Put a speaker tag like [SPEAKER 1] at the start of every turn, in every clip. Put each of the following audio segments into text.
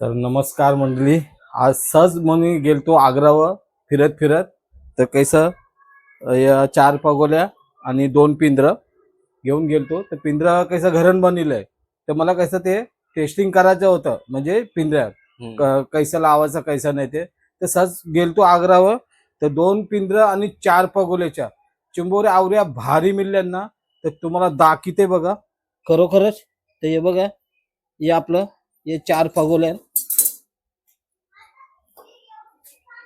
[SPEAKER 1] तर नमस्कार मंडळी. आज सहज म्हणून गेलतो आग्रावर फिरत फिरत. तर कैसं या चार पगोल्या आणि दोन पिंजरं घेऊन गेलतो. तर पिंजरं कैसं घरण बनवलंय तर मला कसं ते टेस्टिंग करायचं होतं. म्हणजे पिंजऱ्यात. कैसं लावायचं कैसं नाही ते. तर सहज गेलतो आग्रावर तर दोन पिंजरं आणि चार पगोल्याच्या चिंबोऱ्या आवऱ्या भारी मिळल्या ना तर तुम्हाला दाखिते बघा. खरोखरच तर हे बघा हे आपलं हे चार पगोल्या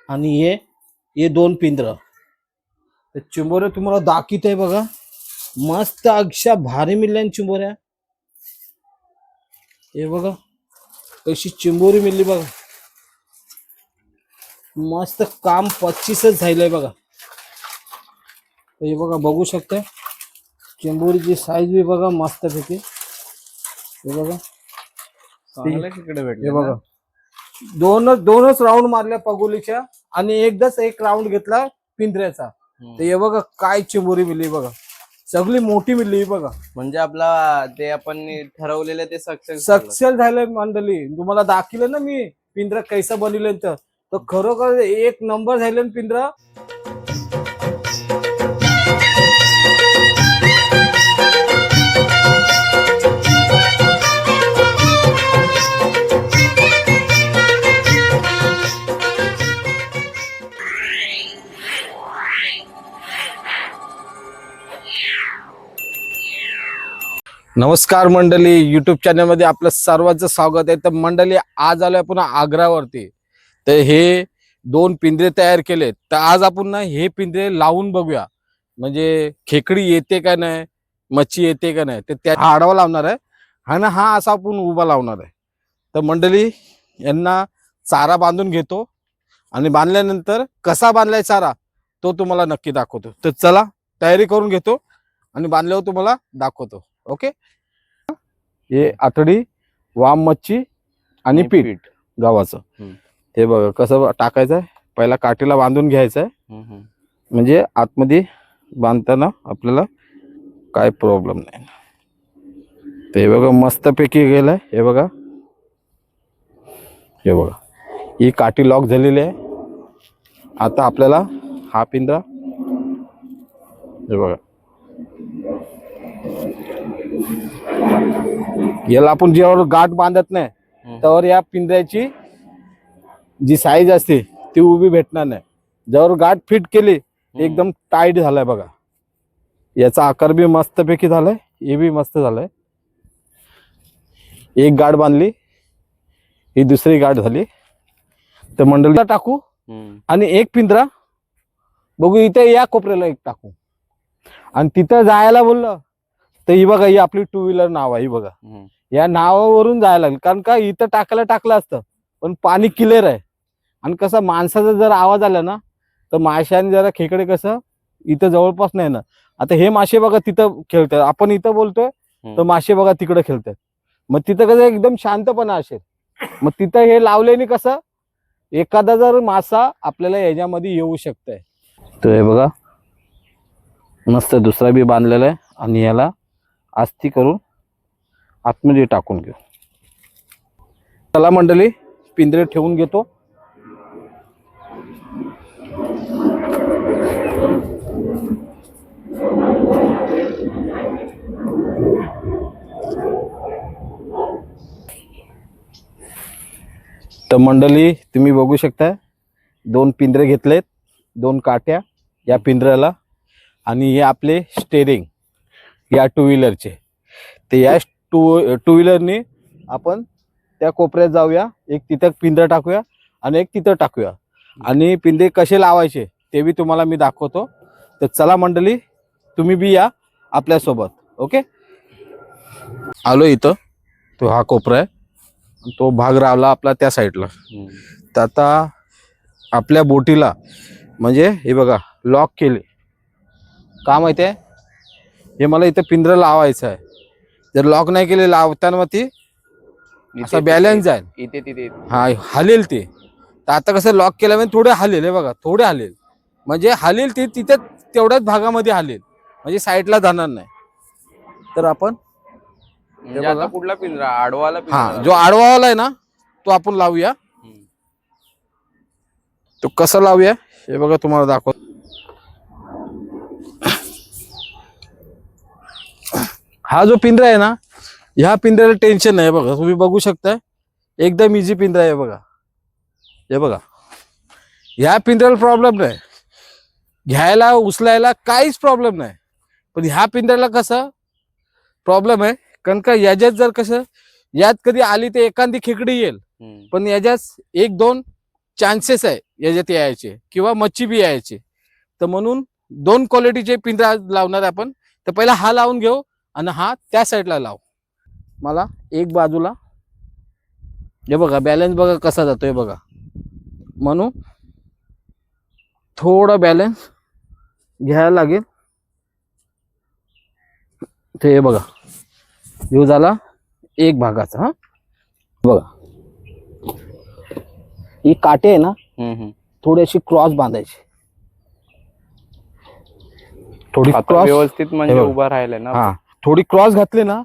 [SPEAKER 1] आणि हे हे दोन पिंजरं। तर चिंबोऱ्या तुम्हाला दाखित आहे बघा. मस्त अक्षा भारी मिळल्या ना चिंबोऱ्या. हे बघा कशी चिंबोरी मिळली बघा. मस्त काम पच्चीसच झालंय बघा. हे बघा बघू शकता चिंबोरीची साईज बी बघा मस्त पैकी हे बघा. हे बघा. दोनच दोनच राऊंड मारल्या पगोलीच्या आणि एकदाच एक राऊंड घेतला पिंजऱ्याचा. तर हे बघा काय चिंबोरी मिळली बघा. सगळी मोठी मिळली ही बघा.
[SPEAKER 2] म्हणजे आपला ते आपण ठरवलेलं ते सक्सेस
[SPEAKER 1] सक्सेस झालंय मंडळी. तुम्हाला दाखवलं ना मी पिंजरा कैसा बनवलं तर. तर खरोखर एक नंबर झालं ना पिंजरा. नमस्कार मंडळी. युट्यूब चॅनलमध्ये आपलं सर्वांचं स्वागत आहे. तर मंडळी आज आलोय आपण आग्रावरती. तर हे दोन पिंजरे तयार केलेत. तर आज आपण ना हे पिंजरे लावून बघूया. म्हणजे खेकडी येते का नाही? मच्छी येते का नाही? तर त्या हा आडवा लावणार आहे. आणि हा असा आपण उभा लावणार आहे. तर मंडळी यांना चारा बांधून घेतो. आणि बांधल्यानंतर कसा बांधलाय चारा तो तुम्हाला नक्की दाखवतो. तर चला तयारी करून घेतो. आणि बांधल्यावर तुम्हाला दाखवतो. ओके? हे आतडी वाम मच्छी आणि पीठ गव्हाचं. हे बघा कसं टाकायचं आहे पहिला काठीला बांधून घ्यायचं आहे म्हणजे आतमध्ये बांधताना आपल्याला काय प्रॉब्लेम नाही. ते बघा मस्तपैकी गेलंय. हे बघा. हे बघा. ही काठी लॉक झालेली आहे. आता आपल्याला हा पिंजरा. हे बघा. याला आपण जेव्हा गाठ बांधत नाही. त्यावर या पिंजऱ्याची जी साईज असते ती उभी भेटणार नाही. ज्यावर गाठ फिट केली एकदम टाईट झालाय बघा. याचा आकार बी मस्तपैकी झालाय हे बी मस्त झालंय. एक गाठ बांधली ही दुसरी गाठ झाली. तर मंडळीला टाकू आणि एक पिंजरा बघू इथे या कोपऱ्याला एक टाकू. आणि तिथं जायला बोललं तर ही बघा ही आपली टू व्हीलर नाव आहे ही बघा. या नावावरून जायला लागेल. कारण का इथं टाकायला टाकलं असतं. पण पाणी क्लिअर आहे. आणि कसं माणसाचा जर आवाज आला ना तर माशाने जरा खेकडे कसं इथं जवळपास नाही ना. आता हे मासे बघा तिथं खेळतात. आपण इथं बोलतोय तर मासे बघा तिकडे खेळतात. मग तिथं कसं एकदम शांतपणा असेल. मग तिथं हे लावल्याने कसं एखादा जर मासा आपल्याला याच्यामध्ये येऊ शकतंय. तर हे बघा मस्त दुसरा बी बांधलेला आहे. आणि याला आस्ती करून आतमध्ये टाकून घेऊ. चला मंडळी पिंजरे ठेवून घेतो. तर मंडळी तुम्ही बघू शकता दोन पिंजरे घेतलेत दोन काट्या या पिंजऱ्याला आणि हे आपले स्टेरिंग या टू व्हीलरचे तर या टू टू व्हीलरने आपण त्या कोपऱ्यात जाऊया एक तिथं पिंजरं टाकूया आणि एक तिथं टाकूया. आणि पिंजे कसे लावायचे ते बी तुम्हाला मी दाखवतो. तर चला मंडळी तुम्ही बी या आपल्यासोबत ओके? आलो इथं तो हा कोपरा आहे. तो भाग रावला आपला त्या साईडला तर आता आपल्या बोटीला म्हणजे हे बघा लॉक केले. का माहिती आहे? हे मला इथं पिंजरं लावायचं आहे. जर लॉक नाही केले लावताना मग ती असा बॅलन्स जाईल
[SPEAKER 2] इथे तिथे.
[SPEAKER 1] हा हलेल ते. तर आता कसं लॉक केल्यामुळे थोडे हलेल हे बघा थोडे हलेल. म्हणजे हलेल ते तिथे तेवढ्याच भागामध्ये हलेल. म्हणजे साईडला जाणार नाही. तर आपण
[SPEAKER 2] म्हणजे कुठला पिंजरा? आडवाला
[SPEAKER 1] हा जो आडवावाला आहे ना तो आपण लावूया. तो कसा लावूया हे बघा तुम्हाला दाखव हा जो पिंजरा आहे ना ह्या पिंजऱ्याला टेन्शन नाही बघा. तुम्ही बघू शकता एकदम इझी पिंजरा आहे बघा. हे बघा. ह्या पिंजऱ्याला प्रॉब्लेम नाही. घ्यायला उचलायला काहीच प्रॉब्लेम नाही. पण ह्या पिंजऱ्याला कसं प्रॉब्लेम आहे. कारण का याच्यात जर कसं यात कधी आली तर एखादी खेकडी येईल. पण याच्यात एक दोन चान्सेस आहे याच्यात यायचे किंवा मच्छी बी यायची. तर म्हणून दोन क्वालिटीचे पिंजरा लावणार आपण. तर पहिला हा लावून घेऊ. आणि हा त्या साईडला लाव. मला? एक बाजूला. हे बघा बॅलन्स बघा कसा जातोय बघा. म्हणून थोडा बॅलन्स घ्यायला लागेल. ते हे बघा. ह्यो झाला एक भागाचा हा? बघा. ही काटे आहे ना थोडी अशी क्रॉस बांधायची. थोडी क्रॉस
[SPEAKER 2] व्यवस्थित म्हणजे. उभा राहिलाय ना.
[SPEAKER 1] हा. थोडी क्रॉस घातली ना.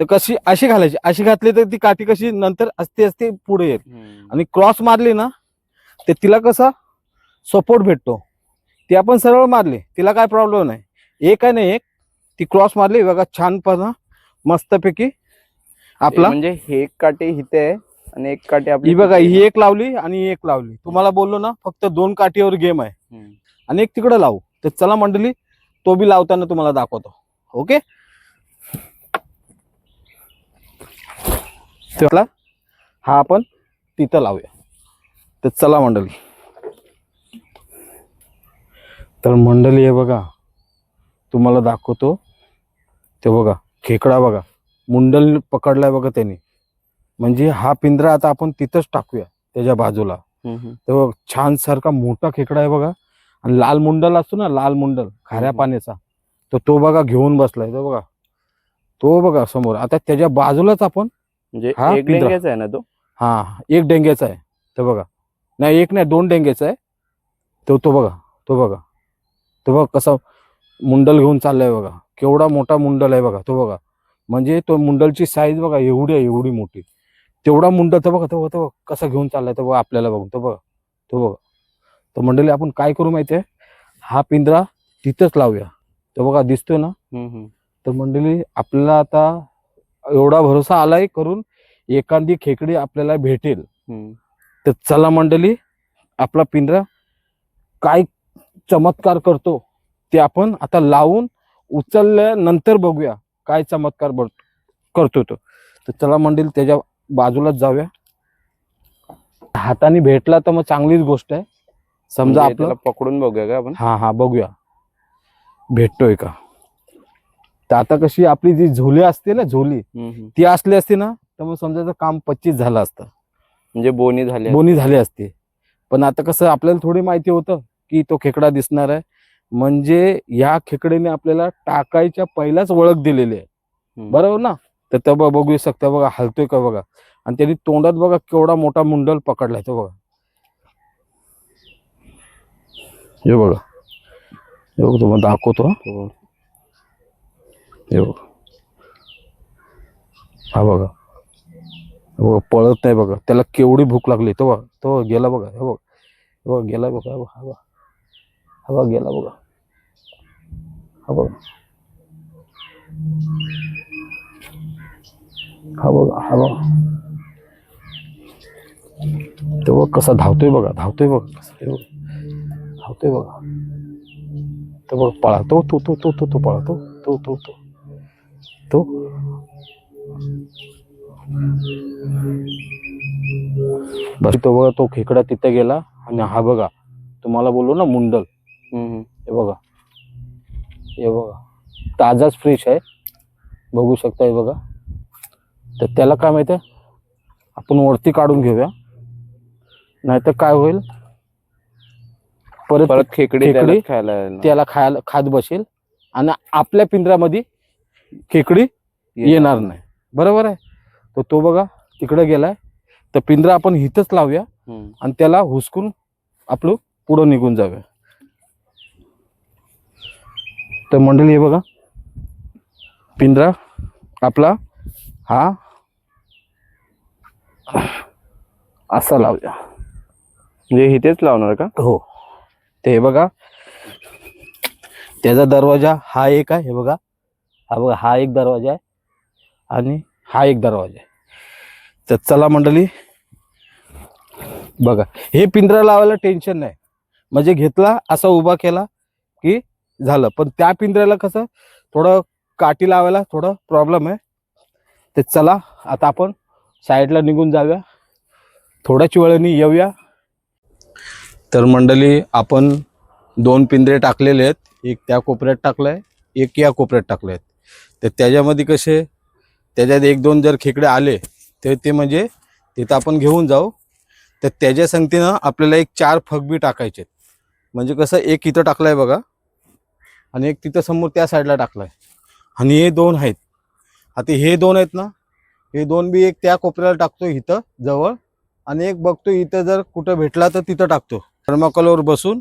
[SPEAKER 1] तर कशी अशी घालायची. अशी घातली तर ती काठी कशी नंतर असते असते पुढे येत. आणि क्रॉस मारली ना ते तिला कसा सपोर्ट भेटतो. ती आपण सरळ मारली तिला काय प्रॉब्लेम नाही. एक आहे ना एक ती क्रॉस मारली बघा छानपणा मस्तपैकी आपला.
[SPEAKER 2] म्हणजे हे एक काठी इथे आहे आणि एक काठी आपली
[SPEAKER 1] ही बघा ही. एक लावली आणि ही एक लावली. तुम्हाला बोललो ना फक्त दोन काठीवर गेम आहे. आणि एक तिकडे लावू. तर चला मंडळी तो बी लावताना तुम्हाला दाखवतो. ओके? त्याला हा आपण तिथं लावूया. तर चला मंडळी. तर मंडळी हे बघा तुम्हाला दाखवतो. ते बघा खेकडा बघा मुंडल पकडलाय बघा त्यांनी. म्हणजे हा पिंजरा आता आपण तिथंच टाकूया त्याच्या बाजूला. बघ, छान सारखा मोठा खेकडा आहे बघा. आणि लाल मुंडल असतो ना लाल मुंडल खाऱ्या. पाण्याचा. तर तो बघा घेऊन बसलाय तो बघा. तो बघा समोर. आता त्याच्या बाजूलाच आपण
[SPEAKER 2] म्हणजे
[SPEAKER 1] हा
[SPEAKER 2] एक
[SPEAKER 1] पिंजरा.
[SPEAKER 2] डेंग्याचा आहे ना तो?
[SPEAKER 1] हा एक डेंग्याचा आहे. तर बघा. नाही एक नाही दोन डेंग्याचा आहे. तो तो बघा तो बघा. तो बघा कसा मुंडल घेऊन चाललाय बघा. केवढा मोठा मुंडल आहे बघा तो बघा. म्हणजे तो मुंडलची साईज बघा एवढी आहे एवढी मोठी. तेवढा मुंडल तर बघा तो बघा तो बघा कसा घेऊन चाललाय तो बघा आपल्याला बघून. तो बघा तो बघा. तर मंडळी आपण काय करू माहितीये हा पिंजरा तिथंच लावूया. तो बघा दिसतोय ना?
[SPEAKER 2] हम्म, हम्म.
[SPEAKER 1] तर मंडळी आपल्याला आता एवढा भरोसा आलाय करून एखादी खेकडी आपल्याला भेटेल. तर चला मंडळी आपला पिंजरा काय चमत्कार करतो ते आपण आता लावून उचलल्यानंतर बघूया काय चमत्कार करतो तो. तर चला मंडळी त्याच्या बाजूलाच जाऊया. हाताने भेटला तर मग चांगलीच गोष्ट आहे. समजा
[SPEAKER 2] म्हणजे
[SPEAKER 1] आपलं
[SPEAKER 2] त्याला पकडून बघूया का आपण?
[SPEAKER 1] हा हा बघूया. भेटतोय का? तर आता कशी आपली जी झोली असते ना झोली. ती असली असती ना तर मग समजायचं काम पच्चीस झालं असतं.
[SPEAKER 2] म्हणजे बोनी झाली
[SPEAKER 1] बोनी झाली असते. पण आता कसं आपल्याला थोडी माहिती होतं की तो खेकडा दिसणार आहे. म्हणजे या खेकड्याने आपल्याला टाकायच्या पहिलाच ओळख दिलेली आहे. बरोबर ना? तर ते बघ- बघू शकता बघा हलतोय का बघा? आणि त्यांनी तोंडात बघा केवढा मोठा मुंडल पकडलाय तो बघा. हे बघा. हे बघ तुम्हाला दाखवतो हा.
[SPEAKER 2] हे
[SPEAKER 1] बघ. हा बघा बघा पळत नाही बघा. त्याला केवढी भूक लागली. तो बघा. तो गेला बघा. हे बघ. हे बघा गेला बघा. हा बघा हा बघा. हा गेला बघा. हा बघा. हा बघा हा बघा. तो बघ कसा धावतोय बघा. धावतोय बघा. कसा हे बघ. धावतोय बघा. तो बघ पळा. तो तो तो तो तो तो पळा. तो तो तो तो. तो बस तो बघा तो खेकडा तिथे गेला आणि हा बघा तुम्हाला बोललो ना मुंडल. हे बघा. हे बघा. ताजाच फ्रेश आहे. बघू शकता हे बघा. तर त्याला काय माहिती आहे? आपण वरती काढून घेऊया. नाहीतर काय होईल? परत
[SPEAKER 2] परत खेकडी त्याला? खायला.
[SPEAKER 1] त्याला खायला खात बसेल. आणि आपल्या पिंजऱ्यामध्ये खेकडी येणार नाही. बरोबर आहे? तर तो बघा तिकडे गेलाय. तर पिंजरा आपण इथंच लावूया. आणि त्याला हुसकून आपलं पुढं निघून जाऊया. तर मंडळी हे बघा. पिंजरा आपला हा असा लावूया.
[SPEAKER 2] म्हणजे इथेच लावणार का?
[SPEAKER 1] हो. ते हे बघा त्याचा दरवाजा हा एक आहे हे बघा. हा बघा हा एक दरवाजा आहे आणि हा एक दरवाजा आहे. तर चला मंडळी बघा हे पिंजरा लावायला टेन्शन नाही. म्हणजे घेतला असा उभा केला की झालं. पण त्या पिंजऱ्याला कसं थोडं काठी लावायला थोडं प्रॉब्लेम आहे. ते चला आता आपण साईडला निघून जाऊया. थोड्याच वेळाने येऊया. तर मंडळी आपण दोन पिंजरे टाकलेले आहेत. एक त्या कोपऱ्यात टाकलं आहे एक या कोपऱ्यात टाकले आहेत तर त्याच्यामध्ये कसे त्याच्यात एक दोन जर खेकडे आले तर ते म्हणजे तिथं आपण घेऊन जाऊ. तर त्याच्या संगतीनं आपल्याला एक चार फगबी टाकायचे आहेत. म्हणजे कसं एक इथं टाकलं आहे बघा आणि एक तिथं समोर त्या साईडला टाकलं आहे आणि हे दोन आहेत. आता हे दोन आहेत ना हे दोन बी एक त्या कोपऱ्याला टाकतो इथं जवळ आणि एक बघतो इथं जर कुठं भेटला तर तिथं टाकतो. थर्माकोलवर बसून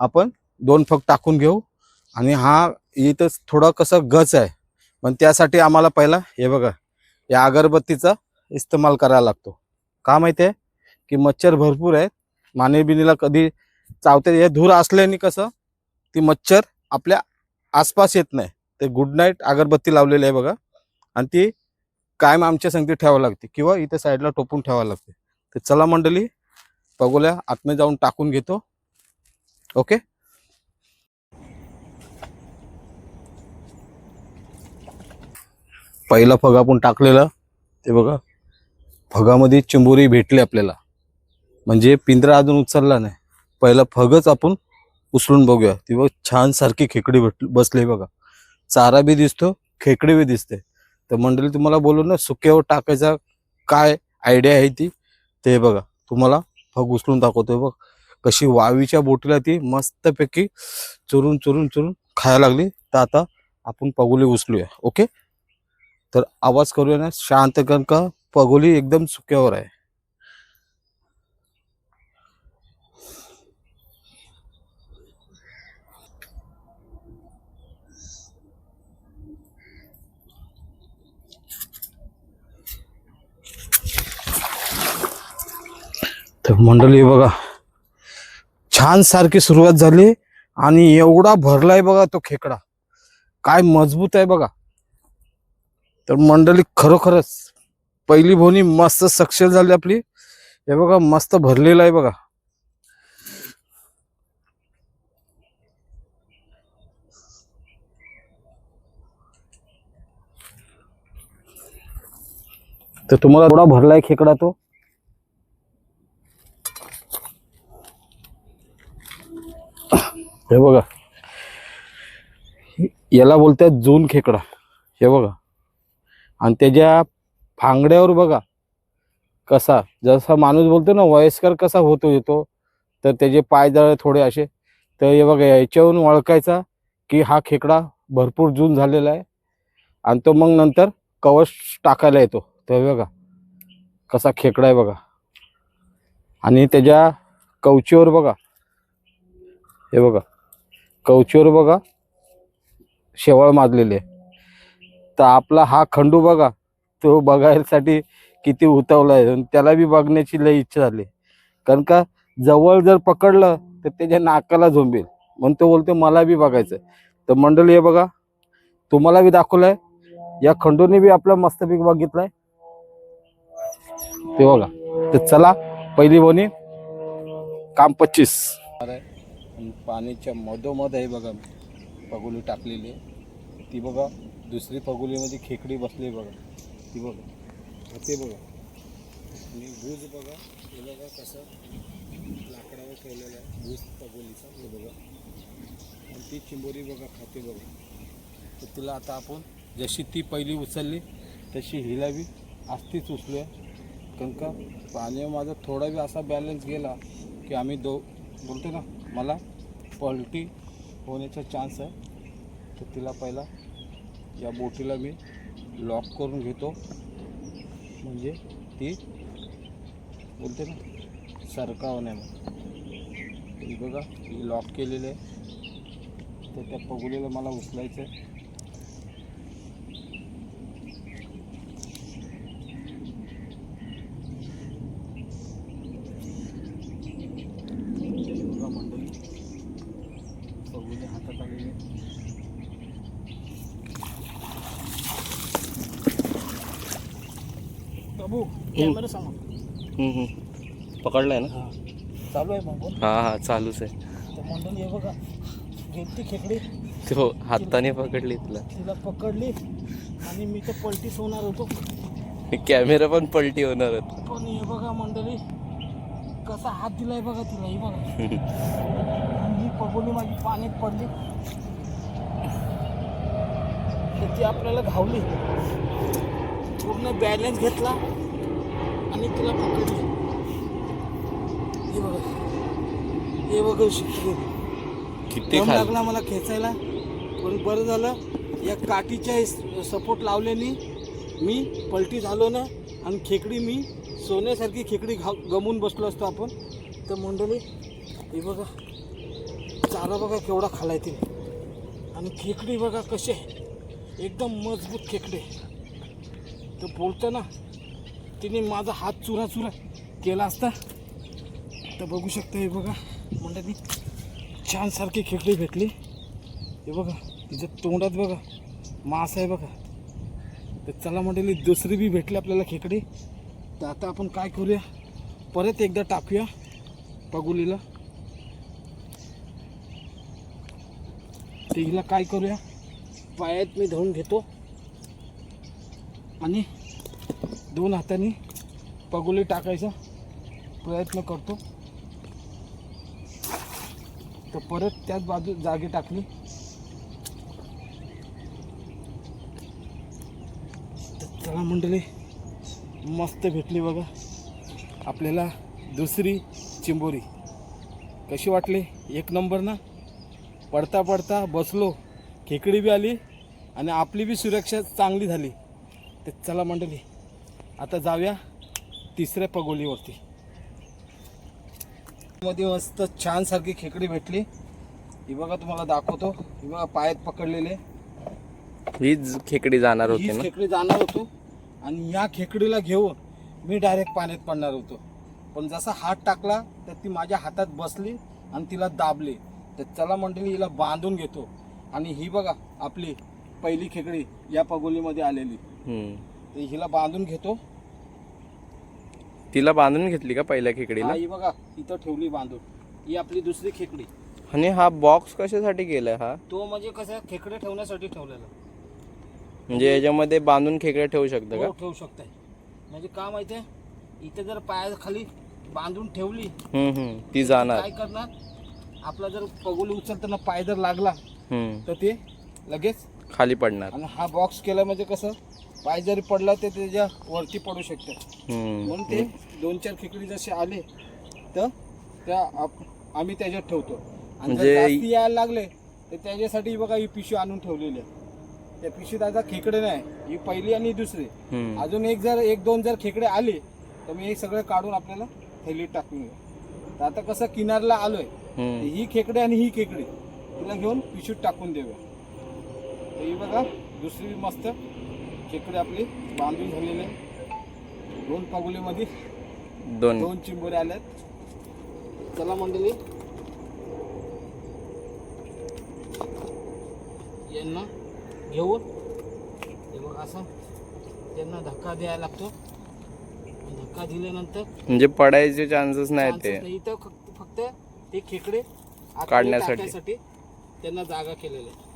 [SPEAKER 1] आपण दोन फग टाकून घेऊ. आणि हा इथं थोडा कसं गच आहे. पण त्यासाठी आम्हाला पहिला हे बघा या अगरबत्तीचा इस्तेमाल करायला लागतो. का माहिती आहे की मच्छर भरपूर आहेत. मानेबिनीला कधी चावते. हे धूर असल्याने कसं ती मच्छर आपल्या आसपास येत नाही. ते गुड नाईट अगरबत्ती लावलेली आहे बघा. आणि ती कायम आमच्या संगती ठेवावं लागते किंवा इथे साईडला टोपून ठेवावं लागते. तर चला मंडळी बघूया आतमध्ये जाऊन टाकून घेतो. ओके पहिला फग आपण टाकलेला ते बघा. फगामध्ये चिंबोरी भेटली आपल्याला. म्हणजे पिंजरा अजून उचलला नाही. पहिला फगच आपण उचलून बघूया. ती बघ छान सारखी खेकडी भेट बसली बघा. चारा बी दिसतो खेकडी बी दिसते. तर मंडळी तुम्हाला बोलू ना सुक्यावर टाकायचा काय आयडिया आहे ती ते बघा. तुम्हाला फग उचलून दाखवतोय बघ. कशी वावीच्या बोटीला ती मस्तपैकी चुरून चुरून चुरून खायला लागली. तर आता आपण पगुले उचलूया. ओके? तर आवाज करूया ना. शांत कारण का? पगोली एकदम सुक्यावर आहे. तर मंडळी बघा छान सारखी सुरुवात झाली आणि एवढा भरलाय बघा तो खेकडा. काय मजबूत आहे बघा. तर मंडळी खरोखरच पहिली भोवणी मस्त सक्सेस झाली आपली. हे बघा मस्त भरलेलं आहे बघा. तर तुम्हाला थोडा भरलाय खेकडा तो. हे बघा. याला बोलतात जून खेकडा. हे बघा. आणि त्याच्या फांगड्यावर बघा कसा जसा माणूस बोलतो ना वयस्कर कसा होतो येतो तर त्याचे पाय जरा थोडे असे तर हे बघा याच्यावरून ओळखायचा की हा खेकडा भरपूर जून झालेला आहे. आणि तो मग नंतर कवच टाकायला येतो. तर हे बघा कसा खेकडा आहे बघा. आणि त्याच्या कवचीवर बघा हे बघा कवचीवर बघा शेवाळ माजलेले आहे. तर आपला हा खंडू बघा. तो बघायसाठी किती उतवला आहे आणि त्याला बी बघण्याची लई इच्छा झाली. कारण का जवळ जर पकडलं तर त्याच्या नाकाला झोंबेल. म्हणून तो बोलतो मला बी बघायचं तर मंडळी हे बघा. तुम्हाला बी दाखवलंय. या खंडूने बी आपलं मस्तपैकी बघितलंय. ते बघा. तर चला पहिली बोनी. काम पच्चीस. पाण्याच्या मधोमध आहे बघा पगोली टाकलेली ती बघा. दुसरी पगोलीमध्ये खेकडी बसली बघा. ती बघा. ते बघा. आणि भूज बघा. हे बघा कसं लाकडावर ठेवलेलं आहे. भूज पगोलीचा हे बघा. आणि ती चिंबोरी बघा खाते बघा. तर तिला आता आपण जशी ती पहिली उचलली तशी हिलावी असतीच आस्तीच उचलूया. कारण का पाण्यावर माझा थोडा बी असा बॅलन्स गेला की आम्ही दो बोलतो ना मला पलटी होण्याचा चान्स आहे. तर तिला पहिला या बोटीला मी लॉक करून घेतो. म्हणजे ती बोलते ना सरकाव नाही मग बघा ही लॉक केलेली आहे. तर त्या पगुलीला मला उचलायचं आहे बाबू कॅमेरा
[SPEAKER 2] हम्म. पकडलाय ना?
[SPEAKER 1] हा. चालू आहे मग
[SPEAKER 2] हा हा चालूच आहे.
[SPEAKER 1] तर मंडळी हे बघा. घेतली खेकडी.
[SPEAKER 2] तो हाताने पकडली तुला.
[SPEAKER 1] तिला पकडली. आणि मी तर पलटीच होणार होतो.
[SPEAKER 2] कॅमेरा पण पलटी होणार होता.
[SPEAKER 1] पण हे बघा मंडळी. कसा हात दिलाय बघा तिला हे बघा. आणि ही पगोली माझी पाण्यात पडली. तर ती आपल्याला घावली. पूर्ण बॅलन्स घेतला. आणि तिला पकडली हे बघा. हे बघा शिकली
[SPEAKER 2] किती
[SPEAKER 1] दम
[SPEAKER 2] खाल
[SPEAKER 1] लागला मला खेचायला. पण बरं झालं या काठीच्या सपोर्ट लावल्याने मी पलटी झालो ना आणि खेकडी मी सोन्यासारखी खेकडी घा गमून बसलो असतो आपण. तर मंडळी हे बघा. चारा बघा केवढा खालाय तिने आणि खेकडी बघा कसे. एकदम मजबूत खेकडे. तर बोलताना तिने माझा हात चुरा चुरा केला असता. तर बघू शकता हे बघा. मंडळी छान सारखी खेकडी भेटली. हे बघा तिच्या तोंडात बघा मास आहे बघा. तर चला मंडळी दुसरी बी भेटली आपल्याला खेकडी. तर आता आपण काय करूया? परत एकदा टाकूया. पगुलीला तर हिला काय करूया? पायात मी धरून घेतो. आणि दोन हाताने पगुली टाकायचा प्रयत्न करतो. तर परत त्याच बाजू जागी टाकली. तर चला मंडळी मस्त भेटली बघा. आपल्याला दुसरी चिंबोरी. कशी वाटली? एक नंबर ना? पडता पडता बसलो खेकडी बी आली आणि आपली बी सुरक्षा चांगली झाली. तर चला मंडळी आता जाऊया तिसऱ्या पगोलीवरती. मध्ये मस्त छान सारखी खेकडी भेटली. ही बघा तुम्हाला दाखवतो. ही बघा पायात पकडलेले.
[SPEAKER 2] हीच खेकडी जाणार होती
[SPEAKER 1] हीच
[SPEAKER 2] ना?
[SPEAKER 1] खेकडी जाणार होतो. आणि या खेकडीला घेऊन मी डायरेक्ट पाण्यात पडणार होतो. पण जसा हात टाकला तर ती माझ्या हातात बसली आणि तिला दाबली. तर चला मंडळी हिला बांधून घेतो. आणि ही बघा आपली पहिली खेकडी या पगोलीमध्ये आलेली.
[SPEAKER 2] हम्म.
[SPEAKER 1] हिला बांधून घेतो.
[SPEAKER 2] तिला बांधून घेतली का पहिल्या खेकडीला?
[SPEAKER 1] हा, ही बघा इथं ठेवली बांधून. ही आपली दुसरी खेकडी.
[SPEAKER 2] आणि हा बॉक्स कशासाठी केलाय हा?
[SPEAKER 1] तो म्हणजे कसं खेकडे ठेवण्यासाठी ठेवलेला.
[SPEAKER 2] म्हणजे याच्यामध्ये बांधून खेकड्या ठेवू शकता
[SPEAKER 1] हो
[SPEAKER 2] का
[SPEAKER 1] ठेवू शकताय. म्हणजे का माहिती आहे इथे जर पायाखाली बांधून ठेवली
[SPEAKER 2] हम्म हम्म. ती जाणार.
[SPEAKER 1] काय करणार? आपला जर पगोली उचलताना पाय जर लागला
[SPEAKER 2] हम्म.
[SPEAKER 1] तर ते लगेच
[SPEAKER 2] खाली पडणार.
[SPEAKER 1] आणि हा बॉक्स केला म्हणजे कसं पाय जरी पडला तर त्याच्या वरती पडू शकतं. म्हणून ते दोन चार खेकडी जसे आले तर त्या आप- आम्ही त्याच्यात ठेवतो. आणि जर
[SPEAKER 2] म्हणजे-
[SPEAKER 1] जास्ती यायला लागले तर त्याच्यासाठी बघा ही पिशवी आणून ठेवलेली आहे. त्या पिशवीत आता खेकडे नाही ही पहिली आणि दुसरी.
[SPEAKER 2] हम्म.
[SPEAKER 1] अजून एक जर एक दोन जर खेकडे आले तर मी हे सगळं काढून आपल्याला थैलीत टाकून तर आता कसं किनारला आलोय
[SPEAKER 2] हम्म.
[SPEAKER 1] ही खेकडे आणि ही खेकडी तिला घेऊन पिशवीत टाकून देऊया. तर ही बघा दुसरी मस्त खेकडे आपली बांधून झालेले दोन पगोलीमध्ये
[SPEAKER 2] दोन.
[SPEAKER 1] दोन चिंबोरे आल्यात. चला मंडळी. यांना घेऊन हे बघ असं त्यांना धक्का द्यायला लागतो. धक्का दिल्यानंतर
[SPEAKER 2] म्हणजे पडायचे चान्सेस नाही ते.
[SPEAKER 1] इथं फक्त फक्त ते खेकडे
[SPEAKER 2] काढण्यासाठी.
[SPEAKER 1] त्यांना जागा केलेल्या आहे.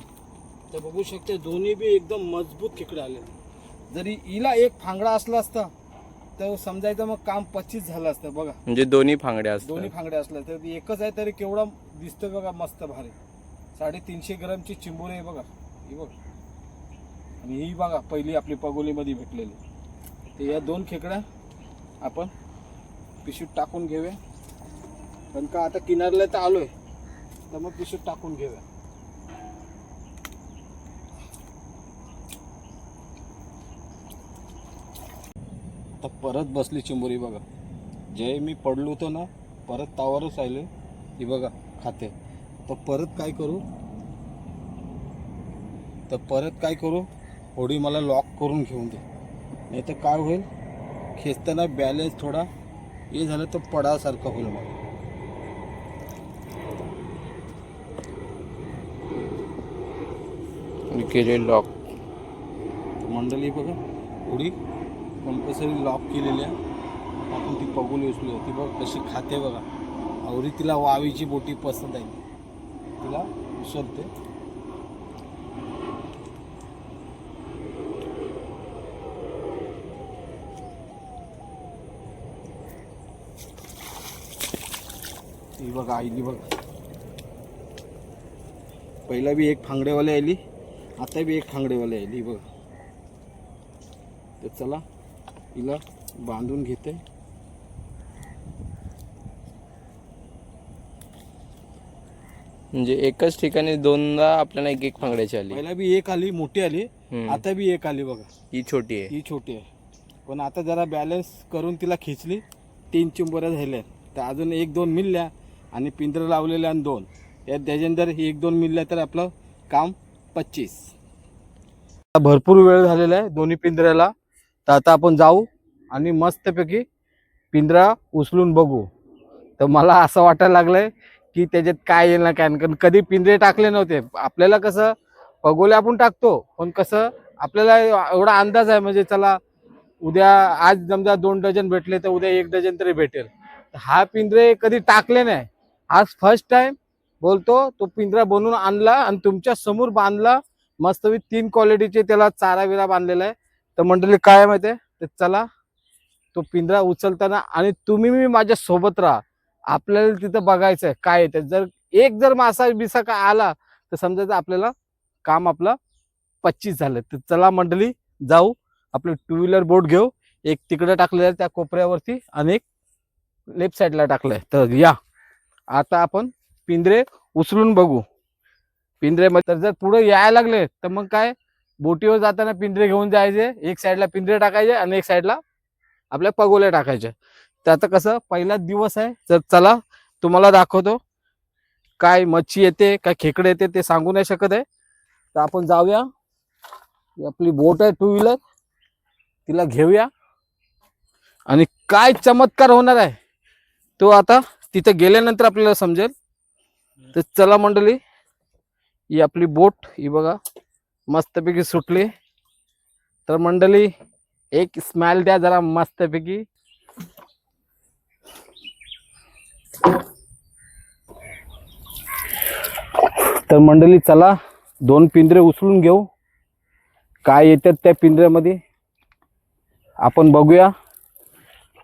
[SPEAKER 1] तर बघू शकते दोन्ही बी एकदम मजबूत खेकडे आले जरी हिला एक फांगडा असला असता तर समजायचं मग काम पच्चीस झालं असतं बघा.
[SPEAKER 2] म्हणजे दोन्ही फांगड्या
[SPEAKER 1] दोन्ही
[SPEAKER 2] असतात
[SPEAKER 1] फांगडे असल्या तर एकच आहे तरी केवढा दिसतं बघा मस्त भारी. साडेतीनशे ग्रामची चिंबोरी आहे बघा. ही बघ. आणि ही बघा पहिली आपली पगोलीमध्ये भेटलेली. तर या दोन खेकड्या आपण पिशवीत टाकून घेऊया. पण का आता किनारला तर आलोय. तर मग पिशवीत टाकून घेऊया. तर परत बसली चिंबोरी बघा. जे मी पडलो होतो ना परत तावरच आले ही बघा खाते. तर परत काय करू? तर परत काय करू? होडी मला लॉक करून घेऊन दे. नाही तर काय होईल? खेचताना बॅलेन्स थोडा हे झालं तर पडासारखं होईल मग
[SPEAKER 2] केले लॉक
[SPEAKER 1] मंडळी बघा. होडी. कंपल्सरी लॉक केलेली आहे. आपण ती पगोली उचलूया ती बघ कशी खाते बघा. आवरी तिला वावीची बोटी पसंत आहे. तिला उचलते ही बघा आईली बघ. पहिला बी एक फांगडेवाली आली. आता बी एक फांगडेवाली आली. बघ. तर चला. हिला बांधून घेते.
[SPEAKER 2] म्हणजे एकच ठिकाणी दोनदा आपल्याला एक एक फांगड्याची आली.
[SPEAKER 1] पहिला बी एक आली मोठी आली.
[SPEAKER 2] हम्म.
[SPEAKER 1] आता बी एक आली बघा.
[SPEAKER 2] ही छोटी आहे.
[SPEAKER 1] ही छोटी आहे. पण आता जरा बॅलन्स करून तिला खिचली. तीन चिंबोऱ्या झाल्या तर अजून एक दोन मिळल्या आणि पिंजरं लावलेल्या आणि दोन. यात त्याच्यानंतर एक दोन मिळल्या तर आपलं काम पच्चीस. भरपूर वेळ झालेला आहे दोन्ही पिंजऱ्याला. तर आता आपण जाऊ आणि मस्तपैकी पिंजरा उचलून बघू. तर मला असं वाटायला लागलंय की त्याच्यात काय येईल ना काय कारण कधी पिंजरे टाकले नव्हते. आपल्याला कसं पगोले आपण टाकतो पण कसं आपल्याला एवढा अंदाज आहे. म्हणजे चला उद्या आज समजा दोन डझन भेटले तर उद्या एक डझन तरी भेटेल. हा पिंजरे कधी टाकले नाही. आज फर्स्ट टाइम बोलतो तो पिंजरा बनवून आणला आणि तुमच्यासमोर बांधला. मस्त तीन क्वालिटीचे त्याला चारा विरा बांधलेला आहे. तर मंडळी काय माहिती आहे तर चला तो पिंजरा उचलताना आणि तुम्ही मी माझ्या सोबत राहा. आपल्याला तिथं बघायचं आहे काय येते जर एक जर मासा बिसा का आला तर समजायचं आपल्याला काम आपलं पच्चीस झालं. तर चला मंडळी जाऊ. आपलं टू व्हीलर बोट घेऊ. एक तिकडे टाकलेलं आहे त्या कोपऱ्यावरती आणि एक लेफ्ट साईडला टाकलंय तर या. आता आपण पिंजरे उचलून बघू. पिंजऱ्यामध्ये तर जर पुढे यायला लागले तर मग काय? बोटीवर जाताना पिंजरे घेऊन जायचे. एक साईडला पिंजरे टाकायचे आणि एक साईडला आपल्या पगोल्या टाकायचे तर आता कसं पहिलाच दिवस आहे. तर चला तुम्हाला दाखवतो. काय मच्छी येते काय खेकडे येते ते सांगू नाही शकत आहे. तर आपण जाऊया. ही आपली बोट आहे टू व्हीलर तिला घेऊया. आणि काय चमत्कार होणार आहे तो आता तिथं गेल्यानंतर आपल्याला समजेल. तर चला मंडळी ही आपली बोट ही बघा. मस्तपैकी सुटली. तर मंडळी एक स्माइल द्या जरा मस्तपैकी. तर मंडळी चला दोन पिंजरे उचलून घेऊ. काय येतात त्या पिंजऱ्यामध्ये? आपण बघूया.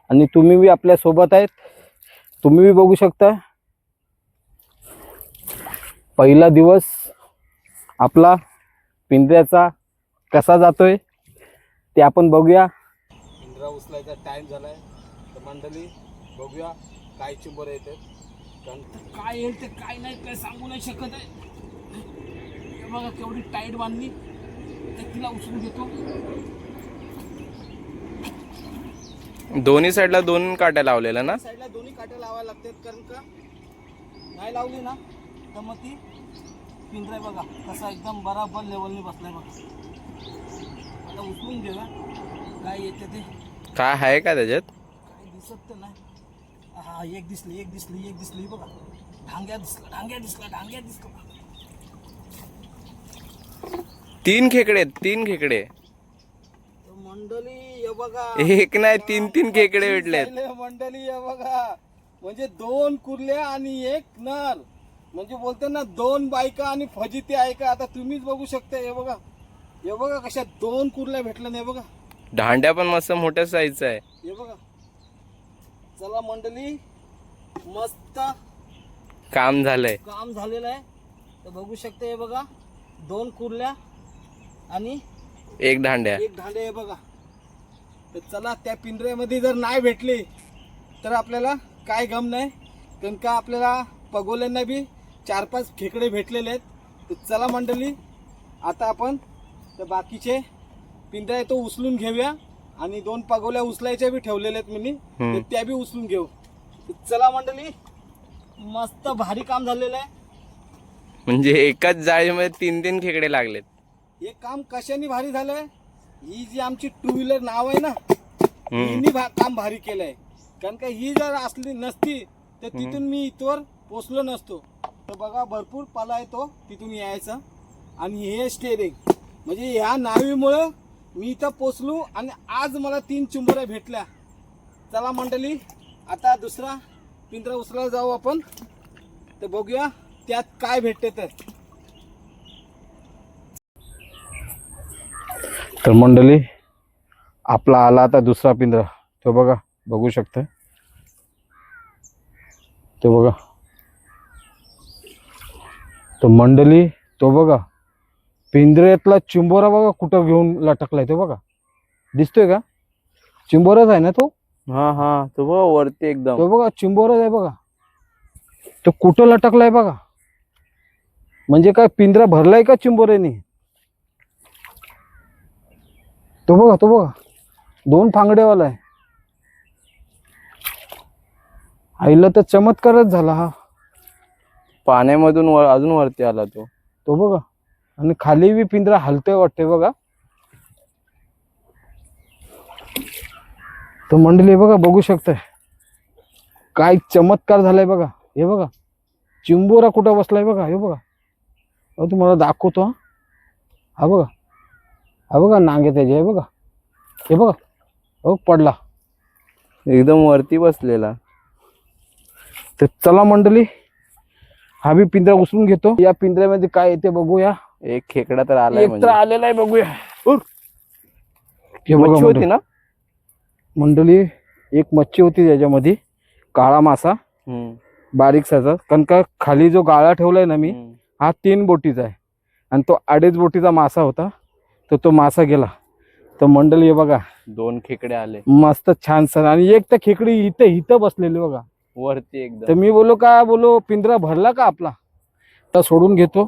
[SPEAKER 1] आणि तुम्ही बी आपल्यासोबत आहेत. तुम्ही बी बघू शकता. पहिला दिवस आपला पिंजऱ्याचा कसा जातोय ते आपण बघूया. पिंजरा उचलायचा टाइम झालाय. तर मंडळी बघूया काय चिंबर येते कारण काय येईल ते काय नाही काय सांगू नाही शकत आहे. हे बघा केवढी टाईट बांधली तर तिला उचलून घेतो.
[SPEAKER 2] दोन्ही साईडला दोन काट्या लावलेल्या ना?
[SPEAKER 1] साईडला दोन्ही काट्या लावायला लागतात कारण का? नाही लावली ना तर मग ती पिंजरा बघा. कसा एकदम बराबर लेवलने बसलाय बघा. आता उचलून घेऊया काय येते ते.
[SPEAKER 2] काय आहे का त्याच्यात?
[SPEAKER 1] काय दिसत तर नाही. हा एक दिसली एक दिसली एक दिसली बघा. ढांग्या दिसला ढांग्या दिसला ढांग्या दिसला.
[SPEAKER 2] तीन खेकडे तीन खेकडे.
[SPEAKER 1] मंडळी हे बघा.
[SPEAKER 2] एक नाही तीन तीन खेकडे
[SPEAKER 1] मंडळी हे बघा. म्हणजे दोन कुर्ल्या आणि एक नर. म्हणजे बोलते ना दोन बायका आणि फजिती आहे का? आता तुम्हीच बघू शकता हे बघा. हे बघा कशा दोन कुर्ल्या भेटल्या नाही बघा.
[SPEAKER 2] दांड्या पण मस्त मोठ्या साईजचा आहे.
[SPEAKER 1] हे बघा. चला मंडळी मस्त
[SPEAKER 2] काम झालंय.
[SPEAKER 1] काम झालेलं आहे. तर बघू शकता हे बघा दोन कुर्ल्या आणि
[SPEAKER 2] एक दांड्या
[SPEAKER 1] एक धांडे आहे बघा. तर चला त्या पिंजऱ्यामध्ये जर नाही भेटली तर आपल्याला काय गम नाही. कारण का आपल्याला पगोल्यांना बी चार पाच खेकडे भेटलेले आहेत. तर चला मंडळी आता आपण त्या बाकीचे पिंजरा आहे तो उचलून घेऊया आणि दोन पगोल्या उचलायच्या बी ठेवलेल्या आहेत मी. तर त्या बी उचलून घेऊ. तर चला मंडळी मस्त भारी काम झालेलं आहे.
[SPEAKER 2] म्हणजे एकाच जाळीमध्ये तीन तीन खेकडे लागलेत.
[SPEAKER 1] हे काम कशाने भारी झालंय? ही जी आमची टू व्हीलर नाव आहे ना. हिनी भा काम भारी केलंय. कारण का ही जर असली नसती तर तिथून मी इथवर पोचलो नसतो. तर बघा भरपूर पाला आहे तो तिथून यायचा. आणि हे स्टेरिंग म्हणजे ह्या नावीमुळं मी इथं पोचलो आणि आज मला तीन चुंबऱ्या भेटल्या. चला मंडळी आता दुसरा पिंजरा उचलायला जाऊ आपण. तर बघूया त्यात काय भेटते तर तर मंडळी आपला आला आता दुसरा पिंजरा. तो बघा बघू शकतो तो बघा. तो मंडळी तो बघा. पिंजऱ्यातला चिंबोरा बघा कुठं घेऊन लटकलाय तो बघा. दिसतोय का? चिंबोराच आहे ना तो?
[SPEAKER 2] हा हा. तो बघ वरती एकदम.
[SPEAKER 1] तो बघा चिंबोराच आहे बघा. तो कुठं लटकलाय बघा? म्हणजे काय पिंजरा भरलाय का चिंबोऱ्याने? तो बघा तो बघा. दोन फांगडेवाला आहे. आईला तर चमत्कारच झाला हा.
[SPEAKER 2] पाण्यामधून वर अजून वरती आला तो.
[SPEAKER 1] तो बघा. आणि खाली बी पिंजरा हलतोय वाटते बघा. तो मंडळी बघा बघू शकताय. काय चमत्कार झालाय बघा. हे बघा. चिंबोरा कुठं बसलाय बघा. हे बघा. अहो तुम्हाला दाखवतो हा. हा बघा. हा बघा नांगे त्याचे हे बघा. हे बघा. हो पडला.
[SPEAKER 2] एकदम वरती बसलेला.
[SPEAKER 1] तर चला मंडळी हा बी पिंजरा उचलून घेतो. या पिंजऱ्यामध्ये काय येते बघूया.
[SPEAKER 2] एक खेकडा तर आलाय
[SPEAKER 1] एक तर
[SPEAKER 2] म्हणजे.
[SPEAKER 1] आलेला आहे बघूया. हे
[SPEAKER 2] मच्छी. होती ना?
[SPEAKER 1] मंडळी एक मच्छी होती त्याच्यामध्ये. काळा मासा. बारीक साचा. कारण का खाली जो गाळा ठेवलाय ना मी. हा तीन बोटीचा आहे. आणि तो अडीच बोटीचा मासा होता. तर तो मासा गेला. तर मंडळी बघा.
[SPEAKER 2] दोन खेकडे आले.
[SPEAKER 1] मस्त छान सर आणि एक तर खेकडी इथे इथं बसलेली बघा.
[SPEAKER 2] वरती
[SPEAKER 1] तर
[SPEAKER 2] एकदम
[SPEAKER 1] मी बोलो का बोलो पिंजरा भरला का आपला? तर सोडून घेतो.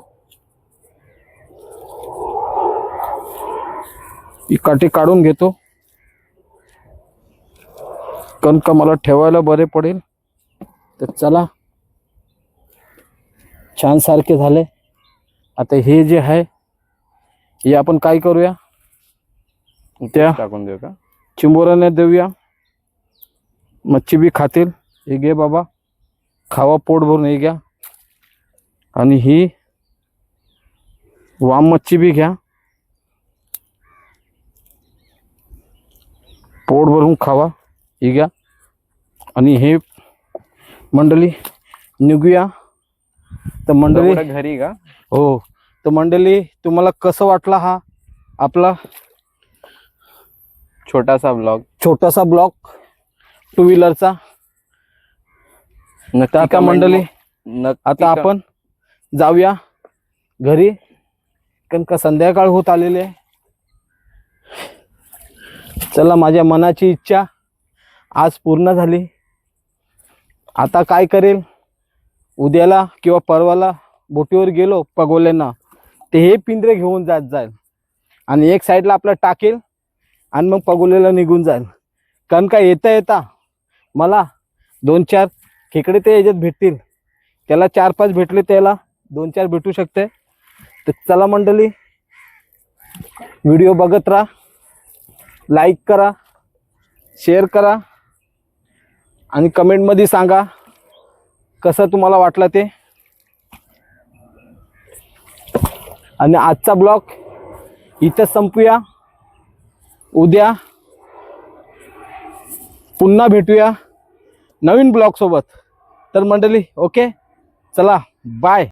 [SPEAKER 1] ही काठी काढून घेतो. कारण का मला ठेवायला बरे पडेल. तर चला. छान सारखे झाले. आता हे जे आहे हे आपण काय करूया? त्या
[SPEAKER 2] टाकून देऊ का?
[SPEAKER 1] चिंबोराने देऊया. मच्छी बी खातील. हे घे बाबा. खावा पोट भरून हे घ्या. आणि ही वाम मच्छी बी घ्या. पोट भरून खावा. ही घ्या. आणि हे मंडळी निघूया. तर मंडळी
[SPEAKER 2] घरी का?
[SPEAKER 1] हो. तर मंडळी तुम्हाला कसं वाटला हा आपला
[SPEAKER 2] छोटासा ब्लॉग.
[SPEAKER 1] छोटासा ब्लॉक टू व्हीलरचा?
[SPEAKER 2] नक्की
[SPEAKER 1] आता
[SPEAKER 2] comment
[SPEAKER 1] मंडळी आता आपण जाऊया घरी. कारण का संध्याकाळ होत आलेली आहे. चला माझ्या मनाची इच्छा आज पूर्ण झाली. आता काय करेल? उद्याला किंवा परवाला बोटीवर गेलो पगोल्यांना ते हे पिंजरे घेऊन जात जाईल. आणि एक साईडला आपलं टाकेल आणि मग पगोलेला निघून जाईल. कारण का येता येता मला दोन चार खेकडे ते याच्यात भेटतील. त्याला चार पाच भेटले त्याला दोन चार भेटू शकते. तर चला मंडळी व्हिडिओ बघत राहा लाईक करा शेअर करा आणि कमेंटमध्ये सांगा कसं तुम्हाला वाटलं ते. आणि आजचा ब्लॉग इथं संपूया. उद्या पुन्हा भेटूया नवीन ब्लॉगसोबत. तर मंडळी ओके? चला बाय